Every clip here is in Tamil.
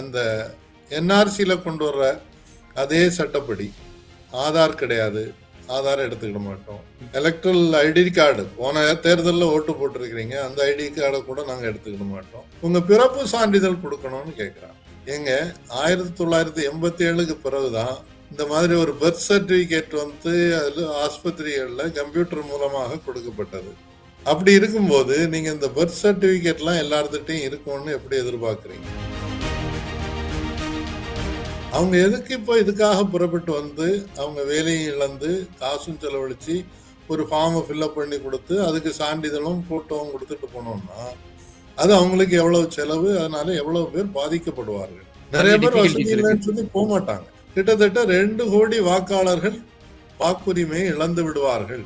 அந்த என்ஆர்சியில் கொண்டு வர்ற அதே சட்டப்படி ஆதார் கிடையாது. ஆதார் எடுத்துக்கிட மாட்டோம். எலக்ட்ரல் ஐடி கார்டு போன தேர்தலில் ஓட்டு போட்டிருக்கிறீங்க. அந்த ஐடி கார்டை கூட நாங்கள் எடுத்துக்கிட மாட்டோம். உங்கள் பிறப்பு சான்றிதழ் கொடுக்கணும்னு கேட்குறாங்க எங்க ஆயிரத்தி தொள்ளாயிரத்தி எண்பத்தி ஏழுக்கு பிறகுதான் இந்த மாதிரி ஒரு பர்த் சர்டிஃபிகேட் வந்து அதில் ஆஸ்பத்திரிகளில் கம்ப்யூட்டர் மூலமாக கொடுக்கப்பட்டது. அப்படி இருக்கும்போது நீங்கள் இந்த பர்த் சர்டிஃபிகேட்லாம் எல்லார்த்திட்டையும் இருக்கும்னு எப்படி எதிர்பார்க்குறீங்க? அவங்க எதுக்கு இப்போ இதுக்காக புறப்பட்டு வந்து அவங்க வேலையை இழந்து காசும் செலவழிச்சு ஒரு ஃபார்மை ஃபில்அப் பண்ணி கொடுத்து அதுக்கு சான்றிதழும் போட்டோவும் கொடுத்துட்டு போனோம்னா அது அவங்களுக்கு எவ்வளவு செலவு? அதனால எவ்வளவு பேர் பாதிக்கப்படுவார்கள்? நிறைய பேர் வசதி இல்லைன்னு சொல்லி போக மாட்டாங்க கிட்டத்தட்ட ரெண்டு கோடி வாக்காளர்கள் வாக்குரிமையை இழந்து விடுவார்கள்.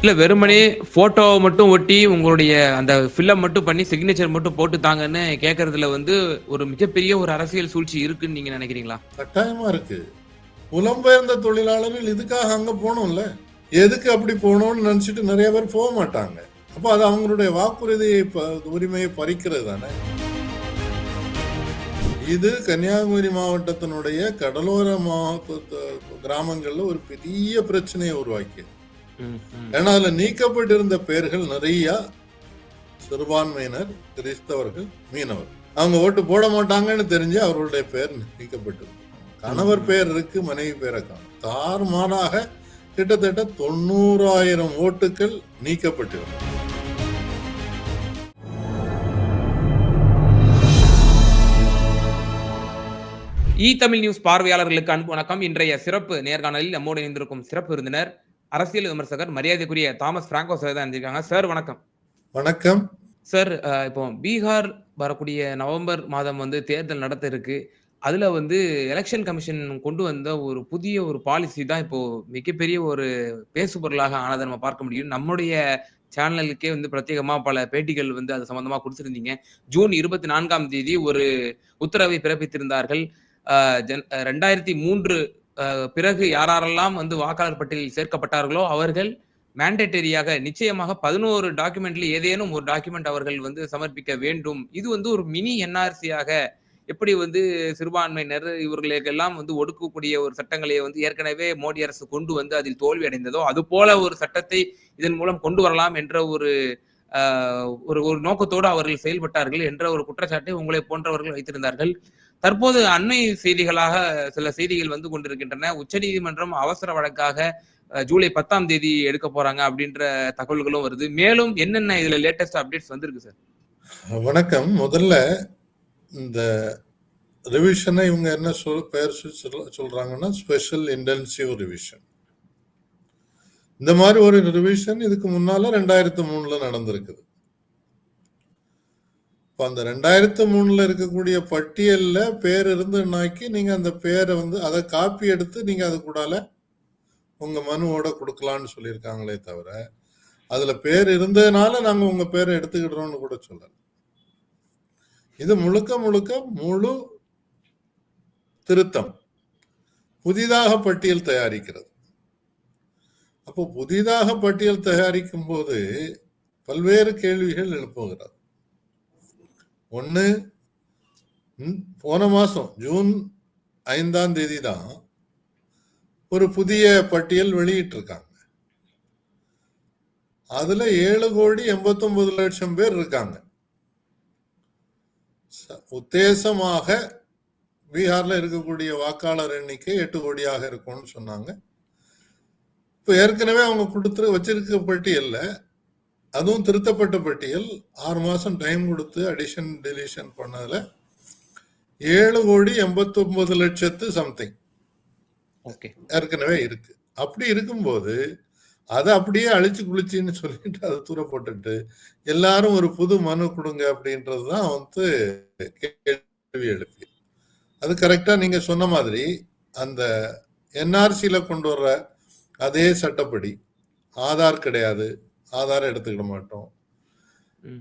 இல்ல வெறுமனே போட்டோவை மட்டும் ஒட்டி உங்களுடைய அந்த ஃபில்லம் மட்டும் பண்ணி சிக்னேச்சர் மட்டும் போட்டு தாங்கன்னு கேட்கறதுல வந்து ஒரு மிகப்பெரிய ஒரு அரசியல் சூழ்ச்சி இருக்குன்னு நீங்க நினைக்கிறீங்களா? கட்டாயமா இருக்கு. புலம்பெயர்ந்த தொழிலாளர்கள் இதுக்காக அங்க போகணும்ல? எதுக்கு அப்படி போகணும்னு நினைச்சிட்டு நிறைய பேர் போக மாட்டாங்க. அப்ப அது அவங்களுடைய வாக்குறுதியை ப- உரிமையை பறிக்கிறது தானே? இது கன்னியாகுமரி மாவட்டத்தினுடைய கடலோர மாவட்ட கிராமங்கள்ல ஒரு பெரிய பிரச்சனையை உருவாக்கியது. ஏன்னா அதுல நீக்கப்பட்டிருந்த பெயர்கள் நிறைய சிறுபான்மையினர் கிறிஸ்தவர்கள் மீனவர். அவங்க ஓட்டு போட மாட்டாங்கன்னு தெரிஞ்சு அவர்களுடைய பெயர் நீக்கப்பட்டிருக்கு. கணவர் பெயர் இருக்கு மனைவி பெயரை காணும் தாறுமாறாக கிட்டத்தட்ட தொண்ணூறாயிரம் ஓட்டுகள் நீக்கப்பட்டிருக்கும் இ தமிழ் நியூஸ் பார்வையாளர்களுக்கு அன்பு வணக்கம். இன்றைய சிறப்பு நேர்காணலில் நம்மோடு இணைந்திருக்கும் சிறப்பு விருந்தினர் அரசியல் விமர்சகர் மரியாதைக்குரிய தாமஸ் பிராங்கோ சார் தான் இருந்திருக்காங்க சார் வணக்கம். வணக்கம். சார் இப்போ பீகார் வரக்கூடிய நவம்பர் மாதம் வந்து தேர்தல் நடத்த இருக்கு அதுல வந்து எலெக்ஷன் கமிஷன் கொண்டு வந்த ஒரு புதிய ஒரு பாலிசி தான் இப்போ மிகப்பெரிய ஒரு பேசுபொருளாக ஆனதை நம்ம பார்க்க முடியும். நம்முடைய சேனலுக்கே வந்து பிரத்யேகமா பல பேட்டிகள் வந்து அது சம்பந்தமா கொடுத்திருந்தீங்க. ஜூன் இருபத்தி நான்காம் தேதி ஒரு உத்தரவை பிறப்பித்திருந்தார்கள். ரெண்டாயிரத்தி மூன்று பிறகு யாரெல்லாம் வந்து வாக்காளர் பட்டியலில் சேர்க்கப்பட்டார்களோ அவர்கள் மேண்டேட்டரியாக நிச்சயமாக பதினோரு டாக்குமெண்ட்ல ஏதேனும் ஒரு டாக்குமெண்ட் அவர்கள் வந்து சமர்ப்பிக்க வேண்டும். இது வந்து ஒரு மினி என்ஆர்சியாக எப்படி வந்து சிறுபான்மையினர் இவர்களுக்கெல்லாம் வந்து ஒடுக்கக்கூடிய ஒரு சட்டங்களை வந்து ஏற்கனவே மோடி அரசு கொண்டு வந்து அதில் தோல்வி அடைந்ததோ அது போல ஒரு சட்டத்தை இதன் மூலம் கொண்டு வரலாம் என்ற ஒரு ஆஹ், ஒரு ஒரு நோக்கத்தோடு அவர்கள் செயல்பட்டார்கள் என்ற ஒரு குற்றச்சாட்டை உங்களை போன்றவர்கள் வைத்திருந்தார்கள். தற்போது அண்மை செய்திகளாக சில செய்திகள் வந்து கொண்டிருக்கின்றன. உச்சநீதிமன்றம் அவசர வழக்காக ஜூலை பத்தாம் தேதி எடுக்க போறாங்க அப்படின்ற தகவல்களும் வருது. மேலும் என்னென்ன இதுல லேட்டஸ்ட் அப்டேட்ஸ் வந்திருக்கு சார் வணக்கம். முதல்ல இந்த ரிவிஷனை இவங்க என்ன சொல் பெயர் சொல் சொல்றாங்கன்னா ஸ்பெஷல் இன்டென்சிவ் ரிவிஷன் இந்த மாதிரி ஒரு ரிவிஷன் இதுக்கு முன்னால ரெண்டாயிரத்து மூணுல நடந்திருக்குது. இப்போ அந்த ரெண்டாயிரத்து மூணுல இருக்கக்கூடிய பட்டியலில் பேர் இருந்துனாக்கி நீங்கள் அந்த பேரை வந்து அதை காப்பி எடுத்து நீங்கள் அது கூடால உங்கள் மனுவோட கொடுக்கலாம்னு சொல்லியிருக்காங்களே தவிர அதில் பேர் இருந்ததுனால நாங்கள் உங்கள் பேரை எடுத்துக்கிடுறோம்னு கூட சொல்லலை. இது முழுக்க முழுக்க முழு திருத்தம். புதிதாக பட்டியல் தயாரிக்கிறது. அப்போ புதிதாக பட்டியல் தயாரிக்கும் போது பல்வேறு கேள்விகள் எழுப்புகிறது. ஒன்று ம், போன மாதம் ஜூன் ஐந்தாம் தேதி தான் ஒரு புதிய பட்டியல் வெளியிட்டிருக்காங்க. அதில் ஏழு கோடி எண்பத்தொன்பது லட்சம் பேர் இருக்காங்க. ச- உத்தேசமாக பீகாரில் இருக்கக்கூடிய வாக்காளர் எண்ணிக்கை எட்டு கோடியாக இருக்கும்னு சொன்னாங்க. இப்போ ஏற்கனவே அவங்க கொடுத்து வச்சிருக்க பட்டியலில் அதுவும் திருத்தப்பட்ட பட்டியல். ஆறு மாசம் டைம் கொடுத்து அடிஷன் டெலிஷன் பண்ணதுல ஏழு கோடி எண்பத்தொன்பது லட்சத்து சம்திங் ஓகே ஏற்கனவே இருக்கு. அப்படி இருக்கும்போது அதை அப்படியே அழிச்சு குளிச்சின்னு சொல்லிட்டு அதை தூர போட்டுட்டு எல்லாரும் ஒரு புது மனு கொடுங்க அப்படின்றது தான் வந்து கேள்வி எழுப்பி. அது கரெக்டா நீங்க சொன்ன மாதிரி அந்த என்ஆர்சியில கொண்டு வர்ற அதே சட்டப்படி ஆதார் கிடையாது ஆதார் எடுத்துக்கிட மாட்டோம்.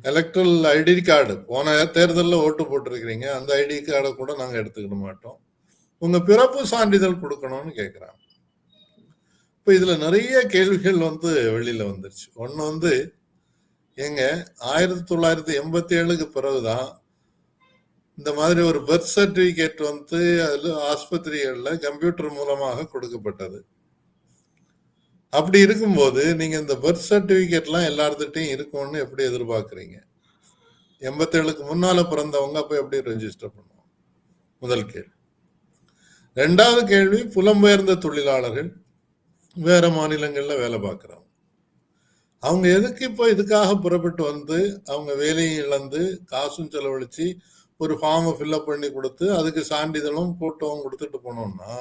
எலக்ட்ரல் ஐடி கார்டு போன தேர்தலில் ஓட்டு போட்டிருக்கிறீங்க அந்த ஐடி கார்டை கூட நாங்க எடுத்துக்கிட மாட்டோம். உங்க பிறப்பு சான்றிதழ் கொடுக்கணும்னு கேக்குறாங்க. இப்ப இதுல நிறைய கேள்விகள் வந்து வெளியில வந்துருச்சு. ஒண்ணு வந்து எங்க ஆயிரத்தி தொள்ளாயிரத்தி எண்பத்தி ஏழுக்கு பிறகுதான் இந்த மாதிரி ஒரு பர்த் சர்டிபிகேட் வந்து அதுல ஆஸ்பத்திரிகள்ல கம்ப்யூட்டர் மூலமாக கொடுக்கப்பட்டது. அப்படி இருக்கும்போது நீங்க இந்த பர்த் சர்டிபிகேட்லாம் எல்லார்த்திட்டையும் இருக்கும்னு எப்படி எதிர்பார்க்குறீங்க? எண்பத்தேழுக்கு முன்னால பிறந்தவங்க அப்ப எப்படி ரெஜிஸ்டர் பண்ணுவோம் முதல் கேள்வி. ரெண்டாவது கேள்வி புலம்பெயர்ந்த தொழிலாளர்கள் வேற மாநிலங்கள்ல வேலை பார்க்கறவங்க. அவங்க எதுக்கு இப்போ இதுக்காக புறப்பட்டு வந்து அவங்க வேலையும் இழந்து காசும் செலவழிச்சு ஒரு ஃபார்மை ஃபில்அப் பண்ணி கொடுத்து அதுக்கு சான்றிதழும் போட்டோவும் கொடுத்துட்டு போனோம்னா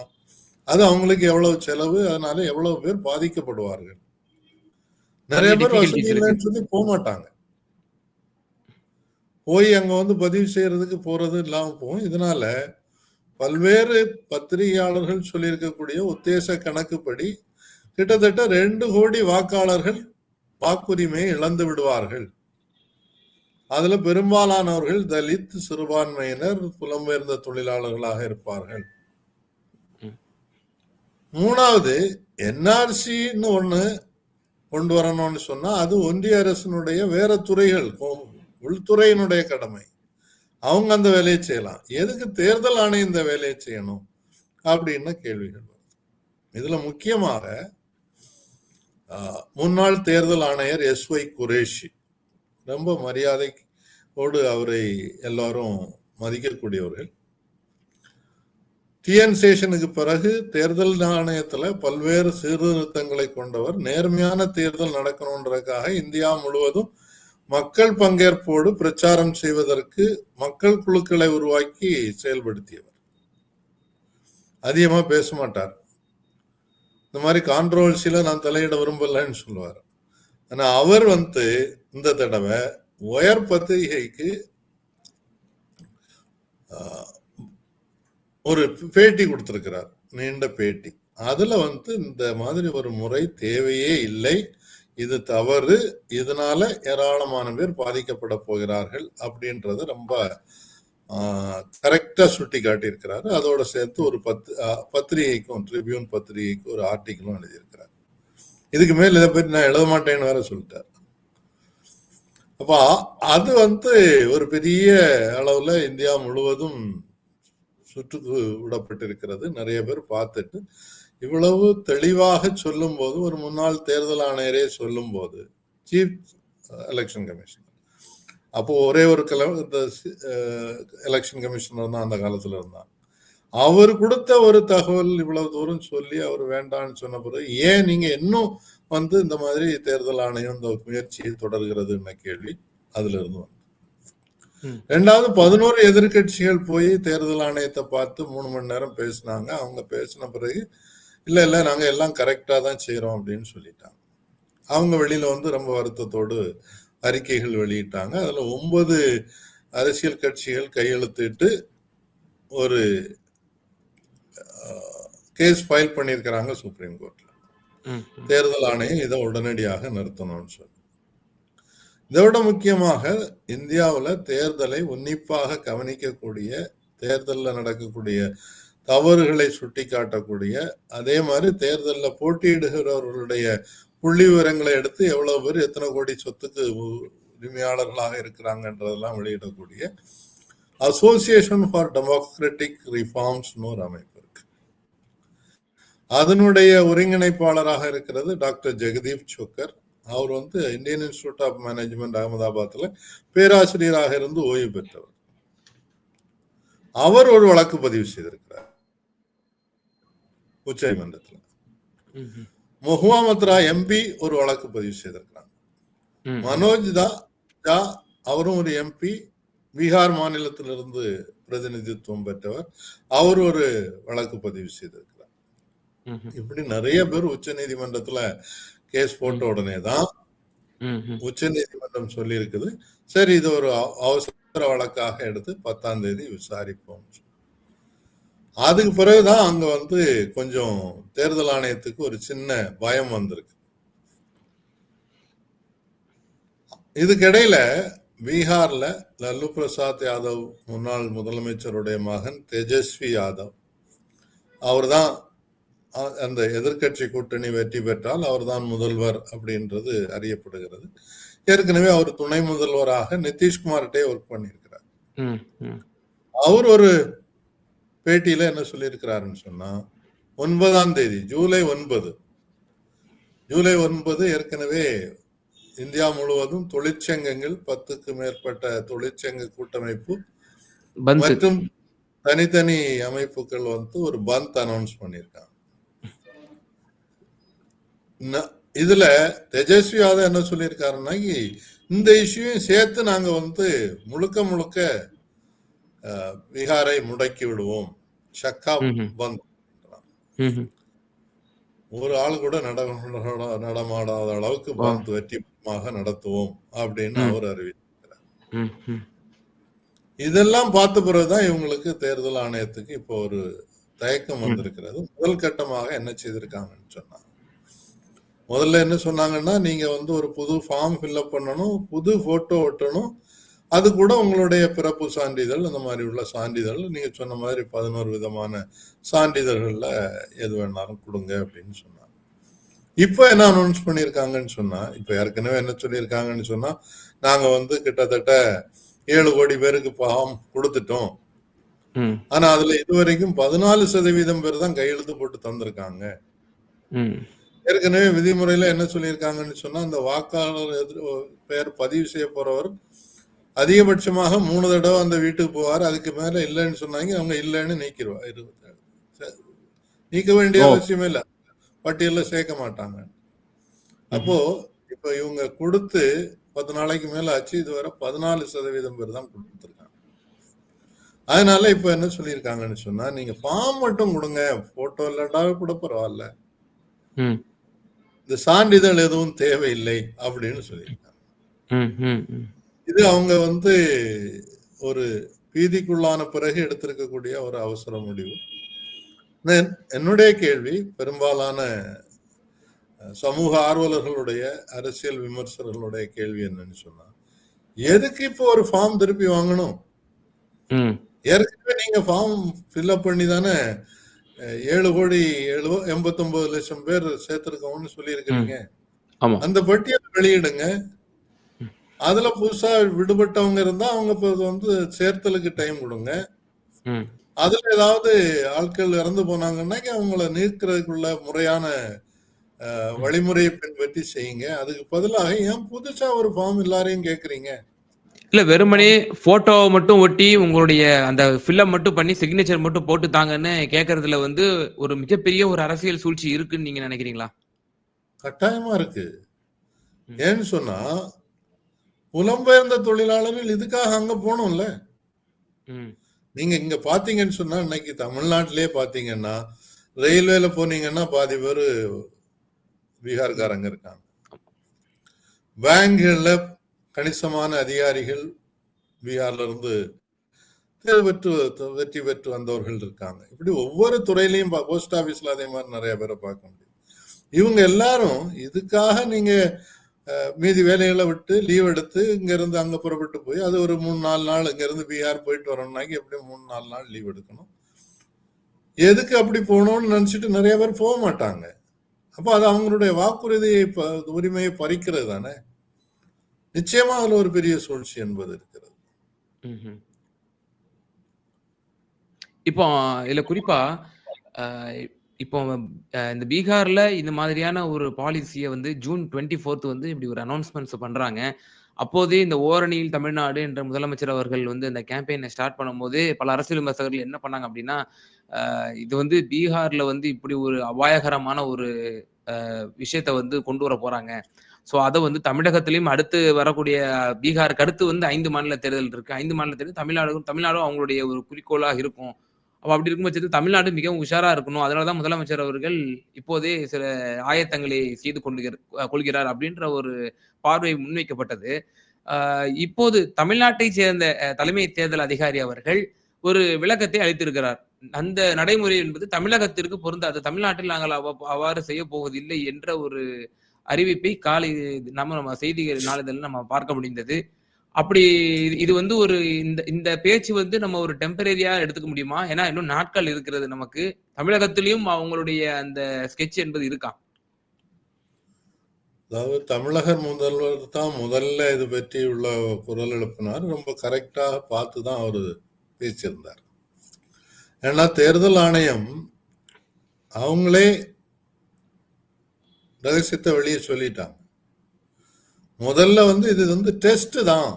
அது அவங்களுக்கு எவ்வளவு செலவு அதனால எவ்வளவு பேர் பாதிக்கப்படுவார்கள் நிறைய பேர் வசதி. இல்லைன்னு சொல்லி போக மாட்டாங்க போய் அங்க வந்து பதிவு செய்யறதுக்கு போறது இல்லாம போகும் இதனால பல்வேறு பத்திரிகையாளர்கள் சொல்லியிருக்கக்கூடிய உத்தேச கணக்குப்படி கிட்டத்தட்ட ரெண்டு கோடி வாக்காளர்கள் வாக்குரிமையை இழந்து விடுவார்கள் அதுல பெரும்பாலானவர்கள் தலித் சிறுபான்மையினர் புலம்பெயர்ந்த தொழிலாளர்களாக இருப்பார்கள். மூணாவது என்ஆர்சின்னு ஒன்று கொண்டு வரணும்னு சொன்னால் அது ஒன்றிய அரசினுடைய வேற துறைகள் உள்துறையினுடைய கடமை. அவங்க அந்த வேலையை செய்யலாம். எதுக்கு தேர்தல் ஆணையம் இந்த வேலையை செய்யணும் அப்படின்னு கேள்விகள் வருது இதுல முக்கியமாக முன்னாள் தேர்தல் ஆணையர் எஸ் ஒய் குரேஷி. ரொம்ப மரியாதையோடு அவரை எல்லாரும் மதிக்கக்கூடியவர்கள். டிஎன் சேஷனுக்கு பிறகு தேர்தல் ஆணையத்துல பல்வேறு சீர்திருத்தங்களை கொண்டவர் நேர்மையான தேர்தல் நடக்கணுன்றதுக்காக இந்தியா முழுவதும் மக்கள் பங்கேற்போடு பிரச்சாரம் செய்வதற்கு மக்கள் குழுக்களை உருவாக்கி செயல்படுத்தியவர். அதிகமா பேச மாட்டார். இந்த மாதிரி கான்ட்ரவர்சியில நான் தலையிட விரும்பலன்னு சொல்லுவார். ஆனா அவர் வந்து இந்த தடவை ஒயர் பத்திரிகைக்கு ஒரு பேட்டி கொடுத்திருக்கிறார் நீண்ட பேட்டி. அதுல வந்து இந்த மாதிரி ஒரு முறை தேவையே இல்லை இது தவறு இதனால ஏராளமான பேர் பாதிக்கப்பட போகிறார்கள் அப்படின்றத ரொம்ப கரெக்டா சுட்டி காட்டியிருக்கிறாரு அதோட சேர்த்து ஒரு பத்து ஆஹ், பத்திரிகைக்கும் ட்ரிபியூன் பத்திரிகைக்கு ஒரு ஆர்டிக்கிளும் எழுதியிருக்கிறார். இதுக்கு மேல் இதை பற்றி நான் எழுத மாட்டேன்னு வேற சொல்லிட்டார். அப்போ அது வந்து ஒரு பெரிய அளவுல இந்தியா முழுவதும் சுற்று விடப்பட்டிருக்கிறது. நிறைய பேர் பார்த்துட்டு இவ்வளவு தெளிவாக சொல்லும்போது ஒரு முன்னாள் தேர்தல் ஆணையரே சொல்லும்போது சீஃப் எலெக்ஷன் கமிஷன் அப்போ ஒரே ஒரு கல இந்த எலெக்ஷன் கமிஷனர் தான் அந்த காலத்துல இருந்தான். அவர் கொடுத்த ஒரு தகவல் இவ்வளவு தூரம் சொல்லி அவர் வேண்டான்னு சொன்ன பிறகு ஏன் நீங்க இன்னும் வந்து இந்த மாதிரி தேர்தல் ஆணையம் இந்த முயற்சியை தொடர்கிறதுன்னு கேள்வி அதுல இருந்து வந்து ரெண்டாவது பதினோரு எதிர்க்கட்சிகள் போய் தேர்தல் ஆணையத்தை பார்த்து மூணு மணி நேரம் பேசினாங்க. அவங்க பேசின பிறகு இல்ல இல்ல நாங்க எல்லாம் கரெக்டா தான் செய்யறோம் அப்படின்னு சொல்லிட்டாங்க. அவங்க வெளியில வந்து ரொம்ப வருத்தத்தோடு அறிக்கைகள் வெளியிட்டாங்க. அதுல ஒன்பது அரசியல் கட்சிகள் கையெழுத்திட்டு ஒரு கேஸ் ஃபைல் பண்ணியிருக்கிறாங்க சுப்ரீம் ம். தேர்தல் ஆணையம் இதை உடனடியாக நிறுத்தணும்னு சொல்லி. இதை விட முக்கியமாக இந்தியாவில் தேர்தலை உன்னிப்பாக கவனிக்கக்கூடிய தேர்தலில் நடக்கக்கூடிய தவறுகளை சுட்டி காட்டக்கூடிய அதே மாதிரி தேர்தலில் போட்டியிடுகிறவர்களுடைய புள்ளி விவரங்களை எடுத்து எவ்வளவு பேர் எத்தனை கோடி சொத்துக்கு உ- உரிமையாளர்களாக இருக்கிறாங்கன்றதெல்லாம் வெளியிடக்கூடிய அசோசியேஷன் ஃபார் டெமோக்ராட்டிக் ரிஃபார்ம்ஸ்னு ஒரு அமைப்பு இருக்கு. அதனுடைய ஒருங்கிணைப்பாளராக இருக்கிறது டாக்டர் ஜெகதீப் சோக்கர். அவர் வந்து இந்தியன் இன்ஸ்டிடியூட் ஆஃப் மேனேஜ்மெண்ட் அகமதாபாத்ல பேராசிரியராக இருந்து ஓய்வு பெற்றவர் அவர் ஒரு வழக்கு பதிவு செய்திருக்கிறார் உச்சநீதிமன்றத்தில் ம், ம். முஹம்மத்ரா எம்பி ஒரு வழக்கு பதிவு செய்திருக்கிறாங்க ம். மனோஜ் தா அவரும் ஒரு எம்பி பீகார் மாநிலத்திலிருந்து பிரதிநிதித்துவம் பெற்றவர் அவர் ஒரு வழக்கு பதிவு செய்திருக்கிறார். இப்படி நிறைய பேர் உச்ச நீதிமன்றத்துல கேஸ் போட்ட உடனே தான். உச்ச நீதிமன்றம் சொல்லி இருக்குது சரி இது ஒரு அவ- அவசர வழக்காக எடுத்து பத்தாம் தேதி விசாரிப்போம். அதுக்கு பிறகுதான் அங்க வந்து கொஞ்சம் தேர்தல் ஆணையத்துக்கு ஒரு சின்ன பயம் வந்திருக்கு. இதுக்கிடையில பீகார்ல லல்லு பிரசாத் யாதவ் முன்னாள் முதலமைச்சருடைய மகன் தேஜஸ்வி யாதவ் அவர்தான் அந்த எதிர்க்கட்சி கூட்டணி வெற்றி பெற்றால் அவர்தான் முதல்வர் அப்படின்றது அறியப்படுகிறது. ஏற்கனவே அவர் துணை முதல்வராக நிதிஷ்குமார்கிட்டே ஒர்க் பண்ணியிருக்கிறார். அவர் ஒரு பேட்டியில என்ன சொல்லியிருக்கிறாருன்னு சொன்னா ஒன்பதாம் தேதி ஜூலை ஒன்பது. ஜூலை ஒன்பது ஏற்கனவே இந்தியா முழுவதும் தொழிற்சங்கங்கள் பத்துக்கு மேற்பட்ட தொழிற்சங்க கூட்டமைப்பு மற்றும் தனித்தனி அமைப்புகள் வந்து ஒரு பந்த் அனௌன்ஸ் பண்ணியிருக்காங்க. இதுல தேஜஸ்வி யாதவ் என்ன சொல்லியிருக்காருன்னா இந்த இஷ்யூவையும் சேர்த்து நாங்க வந்து முழுக்க முழுக்க பீகாரை முடக்கி விடுவோம் ஷக்கா ம்ஹும். பந்த். ஒரு ஆள் கூட நட நட- நடமாடாத அளவுக்கு. பந்த் வெற்றிகரமாக நடத்துவோம் அப்படின்னு. அவர் அறிவித்தார் ம்ஹும். இதெல்லாம் பார்த்த பிறகுதான் இவங்களுக்கு தேர்தல் ஆணையத்துக்கு இப்போ ஒரு தயக்கம். வந்திருக்கிறது முதல் கட்டமாக என்ன செய்திருக்காங்கன்னு சொன்னா முதல்ல என்ன சொன்னாங்கன்னா நீங்க வந்து ஒரு புது ஃபார்ம் ஃபில்அப் பண்ணணும் புது போட்டோ ஒட்டணும். அது கூட உங்களுடைய பிறப்பு சான்றிதழ் அந்த மாதிரி உள்ள சான்றிதழ். நீங்க சொன்ன மாதிரி பதினோரு விதமான சான்றிதழ்கள்ல எது வேணாலும் கொடுங்க அப்படின்னு சொன்னாங்க. இப்போ என்ன அனௌன்ஸ் பண்ணியிருக்காங்கன்னு சொன்னா இப்போ ஏற்கனவே என்ன சொல்லியிருக்காங்கன்னு சொன்னா நாங்க வந்து கிட்டத்தட்ட ஏழு கோடி பேருக்கு ஃபார்ம் கொடுத்துட்டோம். ஆனா அதுல இதுவரைக்கும் பதினாலு சதவீதம் பேர் தான் கையெழுத்து போட்டு தந்திருக்காங்க. ஏற்கனவே விதிமுறையில என்ன சொல்லியிருக்காங்கன்னு சொன்னா அந்த வாக்காளர் பெயர் பதிவு செய்ய போறவர் அதிகபட்சமாக மூணு தடவை அந்த வீட்டுக்கு போவார் அதுக்கு மேல இல்லைன்னு சொன்னாங்க அவங்க இல்லைன்னு நீக்கிடுவா இருபத்தேழு சரி. நீக்க வேண்டிய. அவசியமே இல்லை பட்டியல்ல சேர்க்க மாட்டாங்க அப்போ இப்ப இவங்க கொடுத்து பத்து நாளைக்கு மேல ஆச்சு இதுவரை பதினாலு சதவீதம் பேர் தான் கொடுத்துருக்காங்க அதனால இப்ப என்ன சொல்லியிருக்காங்கன்னு சொன்னா நீங்க ஃபார்ம் மட்டும் கொடுங்க போட்டோ இல்லாட்டா கூட பரவாயில்ல. இந்த சான்றிதழ் எதுவும் தேவையில்லை அப்படின்னு சொல்லியிருக்காங்க. இது அவங்க வந்து ஒரு பீதிக்குள்ளான பிறகு எடுத்திருக்கக்கூடிய ஒரு அவசர முடிவு என்னுடைய கேள்வி பெரும்பாலான சமூக ஆர்வலர்களுடைய அரசியல் விமர்சகர்களுடைய கேள்வி என்னன்னு சொன்னா எதுக்கு இப்போ ஒரு ஃபார்ம் திருப்பி வாங்கணும். ஏற்கனவே நீங்க ஃபார்ம் ஃபில்அப் பண்ணி தானே ஏழு கோடி எழுப எண்பத்தொன்பது லட்சம் பேர் சேர்த்திருக்கோம்னு சொல்லியிருக்கிறீங்க. ஆமா. அந்த பட்டியலை வெளியிடுங்க. அதுல புதுசா விடுபட்டவங்க இருந்தா அவங்க வந்து சேர்த்தலுக்கு டைம் கொடுங்க. அதுல ஏதாவது ஆட்கள் இறந்து போனாங்கன்னா அவங்கள நீக்கிறதுக்குள்ள முறையான வழிமுறையை பின்பற்றி செய்யுங்க. அதுக்கு பதிலாக ஏன் புதுசா ஒரு ஃபார்ம் எல்லாரையும் கேக்குறீங்க? இல்ல வெறுமனே போட்டோ மட்டும் ஒட்டி உங்களுடைய அந்த ஃபில்அப் மட்டும் பண்ணி சிக்னேச்சர் மட்டும் போட்டு தாங்கன்னு கேக்குறதுல வந்து ஒரு மிகப்பெரிய ஒரு அரசியல் சூழ்ச்சி இருக்குன்னு நீங்க நினைக்கிறீங்களா? கட்டாயமா இருக்கு. ஏன்னு சொன்னா புலம்பெயர்ந்த தொழிலாளர்கள் இதுக்காக அங்க போகணும்ல ம். நீங்க இங்க பாத்தீங்கன்னு சொன்னா இன்னைக்கு தமிழ்நாட்டிலே பாத்தீங்கன்னா ரயில்வேல போனீங்கன்னா பாதி பேர் பீகார்காரங்க இருக்காங்க. பேங்குகள்ல கணிசமான அதிகாரிகள் பீகார்ல இருந்து தேர்வு பெற்று வெற்றி பெற்று வந்தவர்கள் இருக்காங்க. இப்படி ஒவ்வொரு துறையிலையும் போஸ்ட் ஆஃபீஸில் அதே மாதிரி நிறைய பேரை பார்க்க முடியும். இவங்க எல்லாரும் இதுக்காக நீங்க மீதி வேலைகளை விட்டு லீவ் எடுத்து இங்கேருந்து அங்கே புறப்பட்டு போய் அது ஒரு மூணு நாலு நாள் இங்கேருந்து பீகார் போயிட்டு வரணும்னாக்கி எப்படி மூணு நாலு நாள் லீவ் எடுக்கணும். எதுக்கு அப்படி போகணும்னு நினச்சிட்டு நிறைய பேர் போக மாட்டாங்க. அப்போ அது அவங்களுடைய வாக்குறுதியை உரிமையை பறிக்கிறது தானே? நிச்சயமா அதுல ஒரு பெரிய சூழ்ச்சி என்பது இருக்கிறது. இப்போ இதுல குறிப்பா இப்போ இந்த பீகார்ல இந்த மாதிரியான ஒரு பாலிசியை வந்து ஜூன் டுவெண்ட்டி ஃபோர்த் வந்து இப்படி ஒரு அனௌன்ஸ்மெண்ட்ஸ் பண்றாங்க. அப்போதே இந்த ஓரணியில் தமிழ்நாடு என்ற முதலமைச்சர் அவர்கள் வந்து இந்த கேம்பெயினை ஸ்டார்ட் பண்ணும்போது பல அரசியல் விமர்சகர்கள் என்ன பண்ணாங்க அப்படின்னா இது வந்து பீகார்ல வந்து இப்படி ஒரு அபாயகரமான ஒரு அஹ், விஷயத்தை வந்து கொண்டு வர போறாங்க. ஸோ அதை வந்து தமிழகத்திலையும் அடுத்து வரக்கூடிய பீகாருக்கு அடுத்து வந்து ஐந்து மாநில தேர்தல் இருக்கு. ஐந்து மாநில தேர்தல் தமிழ்நாடு தமிழ்நாடும் அவங்களுடைய ஒரு குறிக்கோளாக இருக்கும். அப்போ அப்படி இருக்கும் பட்சத்தில் தமிழ்நாடு மிகவும் உஷாரா இருக்கணும். அதனாலதான் முதலமைச்சர் அவர்கள் இப்போதே சில ஆயத்தங்களை செய்து கொள்கிற கொள்கிறார் அப்படின்ற ஒரு பார்வை முன்வைக்கப்பட்டது. இப்போது தமிழ்நாட்டை சேர்ந்த தலைமை தேர்தல் அதிகாரி அவர்கள் ஒரு விளக்கத்தை அளித்திருக்கிறார். அந்த நடைமுறை என்பது தமிழகத்திற்கு பொருந்தாது. தமிழ்நாட்டில் நாங்கள் அவ்வாறு செய்ய போவதில்லை என்ற ஒரு அறிவிப்பை காலை நம்ம நம்ம செய்திகள் நாளிதழில் நம்ம பார்க்க முடிந்தது. அப்படி இது- இது வந்து ஒரு இந்த இந்த பேச்சு வந்து நம்ம ஒரு டெம்பரரியா எடுத்துக்க முடியுமா? ஏன்னா இன்னும் நாட்கள் இருக்கிறது நமக்கு. தமிழகத்திலயும் அவங்களுடைய அந்த ஸ்கெட்ச் என்பது இருக்கா? அதாவது தமிழக முதல்வர் தான் முதல்ல இது பற்றி உள்ள குரல் எழுப்பினார். ரொம்ப கரெக்டாக பார்த்து தான் அவர் பேசியிருந்தார். ஏன்னா தேர்தல் ஆணையம் அவங்களே ரகசியத்தை வெளியே சொல்லிட்டாங்க முதல்ல வந்து இது வந்து டெஸ்ட் தான்.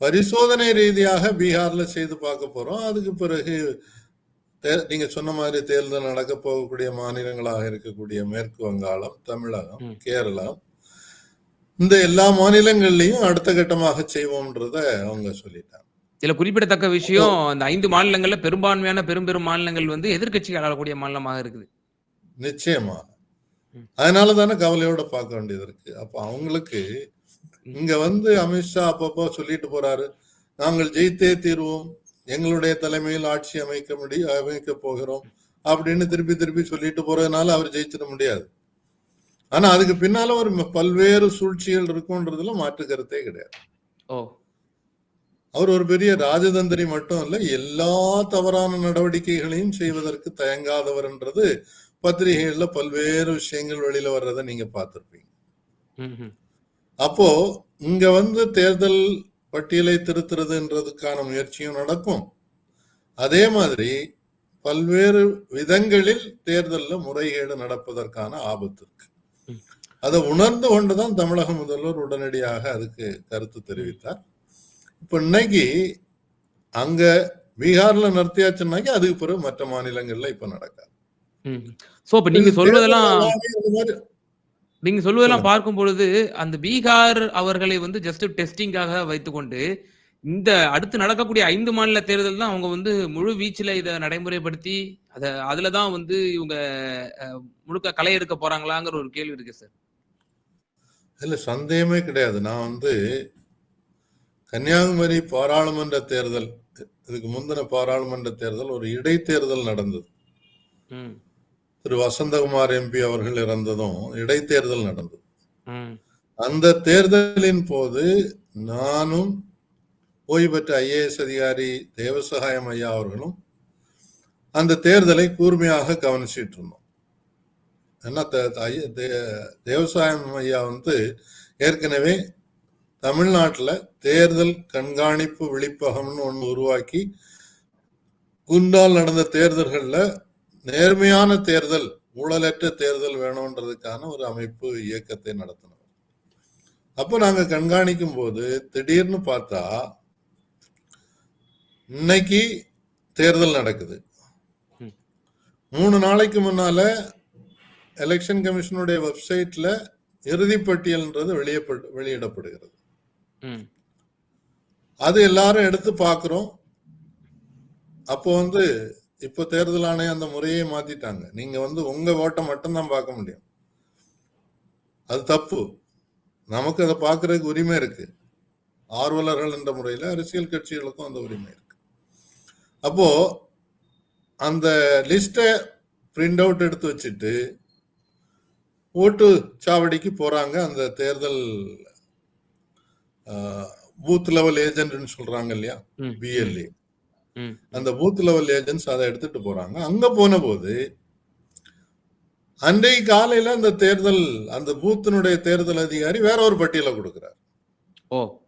பரிசோதனை ரீதியாக பீகார்ல செய்து பார்க்க போறோம் அதுக்கு பிறகு நீங்க சொன்ன மாதிரி தேர்தல் நடக்க போகக்கூடிய மாநிலங்களாக இருக்கக்கூடிய மேற்கு வங்காளம் தமிழகம் ம். கேரளம் இந்த எல்லா மாநிலங்கள்லயும் அடுத்த கட்டமாக செய்வோம்ன்றத அவங்க சொல்லிட்டாங்க இதுல குறிப்பிடத்தக்க விஷயம் அந்த ஐந்து மாநிலங்கள்ல பெரும்பான்மையான பெரும் பெரும் மாநிலங்கள் வந்து எதிர்க்கட்சிகள் ஆளக்கூடிய மாநிலமாக இருக்குது நிச்சயமா. அதனால தானே கவலையோட பார்க்க வேண்டியது இருக்கு. அப்ப அவங்களுக்கு இங்க வந்து அமித்ஷா அப்பப்போ சொல்லிட்டு போறாரு. நாங்கள் ஜெயித்தே தீர்வோம். எங்களுடைய தலைமையில் ஆட்சி அமைக்க முடியும் அமைக்க போகிறோம். அப்படின்னு திருப்பி திருப்பி சொல்லிட்டு போறதுனால அவர் ஜெயிச்சிட முடியாது. ஆனா அதுக்கு பின்னால ஒரு பல்வேறு சூழ்ச்சிகள் இருக்கும்ன்றதுல மாற்று கருத்தே கிடையாது. அவர் ஒரு பெரிய ராஜதந்திரி மட்டும் இல்ல எல்லா தவறான நடவடிக்கைகளையும் செய்வதற்கு தயங்காதவர்ன்றது பத்திரிகைகள்ல பல்வேறு விஷயங்கள் வெளியில வர்றதை நீங்க பார்த்திருப்பீங்க. அப்போ இங்க வந்து தேர்தல் பட்டியலை திருத்துறதுன்றதுக்கான முயற்சியும் நடக்கும் அதே மாதிரி பல்வேறு விதங்களில் தேர்தல்ல முறைகேடு நடப்பதற்கான ஆபத்து இருக்கு. அதை உணர்ந்து கொண்டுதான் தமிழக முதல்வர் உடனடியாக அதுக்கு கருத்து தெரிவித்தார் இப்ப இன்னைக்கு அங்க பீகார்ல நிறுத்தியாச்சுன்னாக்கி அதுக்கு பிறகு மற்ற மாநிலங்கள்ல இப்ப நடக்காது. சோ இப்ப நீங்க சொல்வதெல்லாம் நீங்க சொல்வதெல்லாம் பார்க்கும் பொழுது அந்த பீகார் அவர்களை வந்து ஜஸ்ட் டெஸ்டிங்காக வைத்துக்கொண்டு இந்த அடுத்து நடக்கக்கூடிய ஐந்து மாநில தேர்தல் தான் அவங்க வந்து முழு வீச்சுல இதை நடைமுறைப்படுத்தி அத அதுலதான் வந்து இவங்க முழுக்க களை எடுக்க போறாங்களாங்கிற ஒரு கேள்வி இருக்கு சார் இல்ல சந்தேகமே கிடையாது. நான் வந்து கன்னியாகுமரி பாராளுமன்ற தேர்தல் இதுக்கு முந்தின பாராளுமன்ற தேர்தல் ஒரு இடைத்தேர்தல் நடந்தது. திரு வசந்தகுமார் எம்பி அவர்கள் இறந்ததும் இடைத்தேர்தல் நடந்தது. அந்த தேர்தலின் போது நானும் ஓய்வு பெற்ற ஐஏஎஸ் அதிகாரி தேவசகாயம் ஐயா அவர்களும் அந்த தேர்தலை கூர்மையாக கவனிச்சிட்டு இருந்தோம் ஏன்னா தேவசாயம் ஐயா வந்து ஏற்கனவே தமிழ்நாட்டுல தேர்தல் கண்காணிப்பு விழிப்பகம்னு ஒன்று உருவாக்கி குண்டால் நடந்த தேர்தல்கள்ல நேர்மையான தேர்தல் ஊழலற்ற தேர்தல் வேணும்ன்றதுக்கான ஒரு அமைப்பு இயக்கத்தை நடத்தினோம் அப்போ நாங்க கண்காணிக்கும் போது திடீர்னு பார்த்தா இன்னைக்கு தேர்தல் நடக்குது. மூணு நாளைக்கு முன்னால எலெக்ஷன் கமிஷனுடைய வெப்சைட்ல இறுதிப்பட்டியல்ன்றது வெளியப்பட்டு வெளியிடப்படுகிறது. அது எல்லாரும் எடுத்து பார்க்குறோம். அப்போ வந்து இப்போ தேர்தல் ஆணையம் அந்த முறையை மாத்திட்டாங்க. நீங்க வந்து உங்க ஓட்டை மட்டும்தான் பார்க்க முடியும். அது தப்பு. நமக்கு அதை பார்க்கறதுக்கு உரிமை இருக்கு. ஆர்வலர்கள் என்ற முறையில் அரசியல் கட்சிகளுக்கும் அந்த உரிமை இருக்கு. அப்போ அந்த லிஸ்ட்டை பிரிண்ட் அவுட் எடுத்து வச்சுட்டு ஓட்டு சாவடிக்கு போறாங்க அந்த தேர்தல் பூத் லெவல் ஏஜென்ட்னு சொல்றாங்க இல்லையா? பிஎல்ஏ அந்த பூத் லெவல் ஏஜென்ட்ஸ் அதை எடுத்துட்டு போறாங்க. அங்க போன போது அன்றைக்கு காலையில அந்த தேர்தல் அந்த பூத்தினுடைய தேர்தல் அதிகாரி வேற ஒரு பட்டியலை கொடுக்கிறார். ஓ.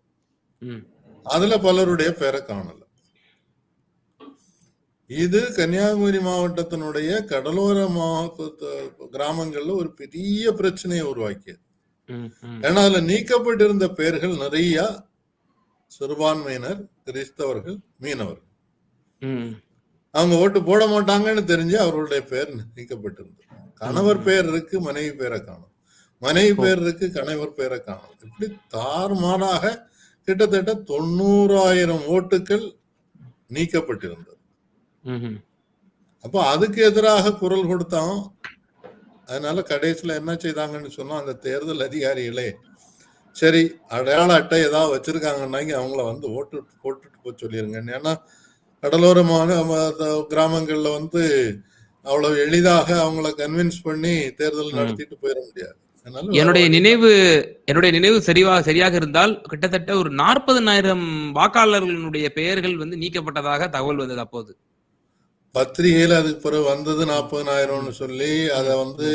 அதுல பலருடைய பேரை காணல. இது கன்னியாகுமரி மாவட்டத்தினுடைய கடலோர மாவட்ட கிராமங்கள்ல ஒரு பெரிய பிரச்சனையை உருவாக்கியது. ஏன்னா அதுல நீக்கப்பட்டிருந்த பெயர்கள் நிறைய சிறுபான்மையினர் கிறிஸ்தவர்கள் மீனவர்கள். அவங்க ஓட்டு போட மாட்டாங்கன்னு தெரிஞ்சு அவர்களுடைய பெயர் நீக்கப்பட்டிருந்தது. கணவர் பெயர் இருக்கு மனைவி பெயரை காணும். மனைவி பெயர் இருக்கு கணவர் பெயரை காணும். இப்படி தாறுமாறாக கிட்டத்தட்ட தொண்ணூறாயிரம் ஓட்டுகள் நீக்கப்பட்டிருந்தது. அப்போ அதுக்கு எதிராக குரல் கொடுத்தோம் அதனால கடைசியில என்ன செய்தாங்கன்னு சொன்னா அந்த தேர்தல் அதிகாரிகளே சரி அடையாள அட்டை ஏதாவது வச்சிருக்காங்கன்னாங்க அவங்கள வந்து ஓட்டு போட்டுட்டு போக சொல்லிருங்க ஏன்னா கடலோரமான கிராமங்கள்ல வந்து அவ்வளவு எளிதாக அவங்கள கன்வின்ஸ் பண்ணி தேர்தல். நடத்திட்டு போயிட முடியாது என்னுடைய நினைவு என்னுடைய நினைவு சரிவா சரியாக இருந்தால் கிட்டத்தட்ட ஒரு நாற்பதனாயிரம் வாக்காளர்களுடைய பெயர்கள் வந்து நீக்கப்பட்டதாக தகவல் வந்தது அப்போது பத்திரிகையில அதுக்கு பிறகு வந்தது நாற்பதனாயிரம்னு சொல்லி அதை வந்து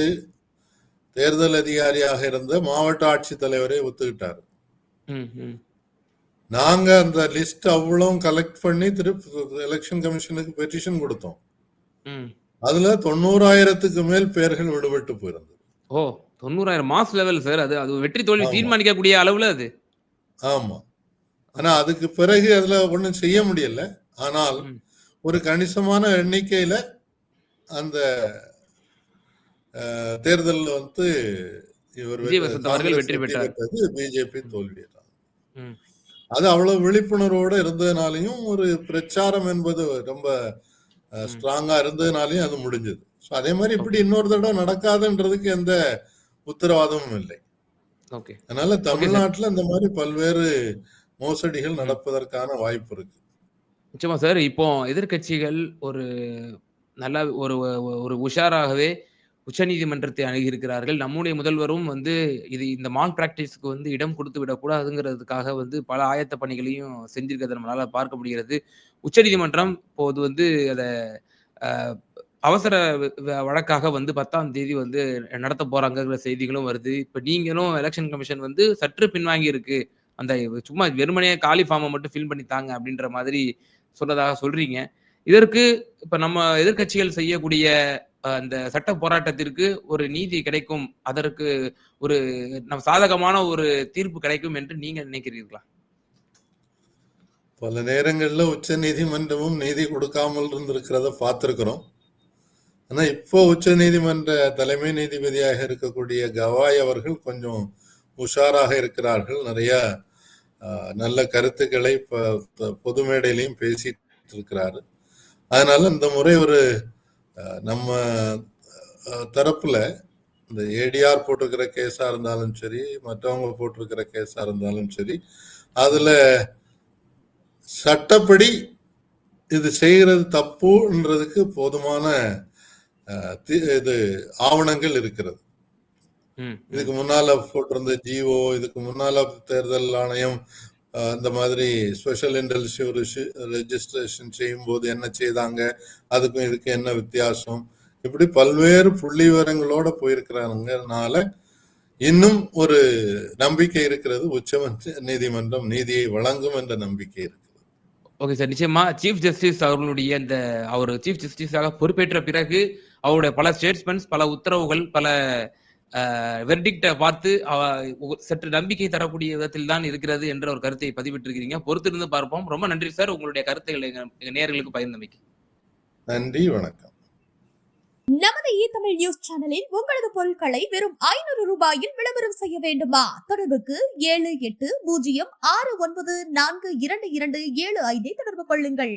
தேர்தல் அதிகாரியாக இருந்த மாவட்ட ஆட்சித்தலைவரே ஒத்துக்கிட்டார். நாங்க அந்த லிஸ்ட் அவ்வளவும் கலெக்ட் பண்ணி திருப்பி எலெக்ஷன் கமிஷனுக்கு பெட்டிஷன் கொடுத்தோம். அதுல தொண்ணூறாயிரத்துக்கு மேல் பேர்கள் விடுபட்டு போயிருந்தது ஓ! 90,000 மாஸ் லெவல் சார். அது அது வெற்றி தோல்வி. தீர்மானிக்கக்கூடிய அளவுல அது. ஆமா ஆனா அதுக்கு பிறகு அதுல ஒண்ணும் செய்ய முடியல ஆனால். ஒரு கணிசமான எண்ணிக்கையில அந்த தேர்தல்ல வந்து இவர் வெற்றி. பெற்றது பிஜேபி தோல்வி ம். அது அவ்வளவு விழிப்புணர்வோட இருந்ததுனாலையும் ஒரு பிரச்சாரம் என்பது ரொம்ப. ஸ்ட்ராங்கா இருந்ததுனாலையும் அது முடிஞ்சது ஸோ அதே மாதிரி இப்படி இன்னொரு தடவை நடக்காதுன்றதுக்கு எந்த உத்தரவாதமும் இல்லை ஓகே. அதனால தமிழ்நாட்டுல இந்த மாதிரி பல்வேறு மோசடிகள் நடப்பதற்கான வாய்ப்பு இருக்கு நிச்சயமா சார். இப்போ எதிர்க்கட்சிகள் ஒரு நல்ல ஒரு ஒரு உஷாராகவே உச்சநீதிமன்றத்தை அணுகியிருக்கிறார்கள். நம்முடைய முதல்வரும் வந்து இது இந்த மால் பிராக்டிஸ்க்கு வந்து இடம் கொடுத்து விடக்கூடாதுங்கிறதுக்காக வந்து பல ஆயத்த பணிகளையும் செஞ்சிருக்கிறத நம்மளால பார்க்க முடிகிறது. உச்சநீதிமன்றம் இப்போது வந்து அதை அவசர வ வழக்காக வந்து 10ஆம் தேதி வந்து நடத்த போறாங்கிற செய்திகளும் வருது. இப்ப நீங்களும் எலக்ஷன் கமிஷன் வந்து சற்று பின்வாங்கி இருக்கு. அந்த சும்மா வெறுமனே காலி ஃபார்மை மட்டும் ஃபில் பண்ணி தாங்க அப்படின்ற மாதிரி சொன்னதாக சொல்றீங்க. இதற்கு இப்ப நம்ம எதிர்க்கட்சிகள் செய்யக்கூடிய அந்த சட்ட போராட்டத்திற்கு ஒரு நீதி கிடைக்கும். அதற்கு ஒரு நம் சாதகமான ஒரு தீர்ப்பு கிடைக்கும் என்று நீங்க நினைக்கிறீர்களா? பல நேரங்களில் உச்ச நீதிமன்றமும் நீதி கொடுக்காமல் இருந்திருக்கிறத பார்த்திருக்கிறோம் ஆனால் இப்போ உச்ச நீதிமன்ற தலைமை நீதிபதியாக இருக்கக்கூடிய கவாய் அவர்கள் கொஞ்சம் உஷாராக இருக்கிறார்கள் நிறைய ஆஹ், நல்ல கருத்துக்களை ப- ப- பொது மேடையிலையும் பேசிட்டு இருக்கிறாரு அதனால இந்த முறை ஒரு நம்ம தரப்புல இந்த ஏடிஆர் போட்டிருக்கிற கேஸா இருந்தாலும் சரி மற்றவங்க போட்டிருக்கிற கேஸா இருந்தாலும் சரி அதுல சட்டப்படி இது செய்கிறது தப்புன்றதுக்கு போதுமான இது ஆவணங்கள் இருக்கிறது. இதுக்கு முன்னால போட்டிருந்த ஜிஓ இதுக்கு முன்னால தேர்தல் ஆணையம் இந்த மாதிரி ஸ்பெஷல் இன்டெலிஜிவ் ரெஜிஸ்ட்ரேஷன் செய்யும் போது என்ன செய்தாங்க? அதுக்கும் இதுக்கு என்ன வித்தியாசம்? இப்படி பல்வேறு புள்ளி விவரங்களோட போயிருக்கிறாங்கனால இன்னும் ஒரு நம்பிக்கை இருக்கிறது. உச்சமன்ற நீதிமன்றம் நீதியை வழங்கும் என்ற நம்பிக்கை இருக்கு ஓகே சார். நிச்சயமா சீஃப் ஜஸ்டிஸ் அவர்களுடைய இந்த அவர் சீஃப் ஜஸ்டிஸாக பொறுப்பேற்ற பிறகு அவருடைய பல ஸ்டேட்மெண்ட்ஸ், பல உத்தரவுகள், பல அ வெர்டிக்ட்ட பார்த்து சற்று நம்பிக்கை தரக்கூடிய விதத்தில் தான் இருக்கிறது என்ற ஒரு கருத்தை பதிவிட்டிருக்கிறீங்க. பொறுத்திருந்து பார்ப்போம். ரொம்ப நன்றி சார். உங்களுடைய கருத்துக்களை எங்க நேயர்களுக்கு பகிர்ந்தமைக்கு. நன்றி வணக்கம் நமது இ தமிழ் நியூஸ் சேனலில் உங்களது பொருட்களை வெறும் ஐநூறு ரூபாயில் விளம்பரம் செய்ய வேண்டுமா தொடர்புக்கு ஏழு எட்டு பூஜ்ஜியம் ஆறு ஒன்பது நான்கு இரண்டு இரண்டு ஏழு ஐந்தை தொடர்பு கொள்ளுங்கள்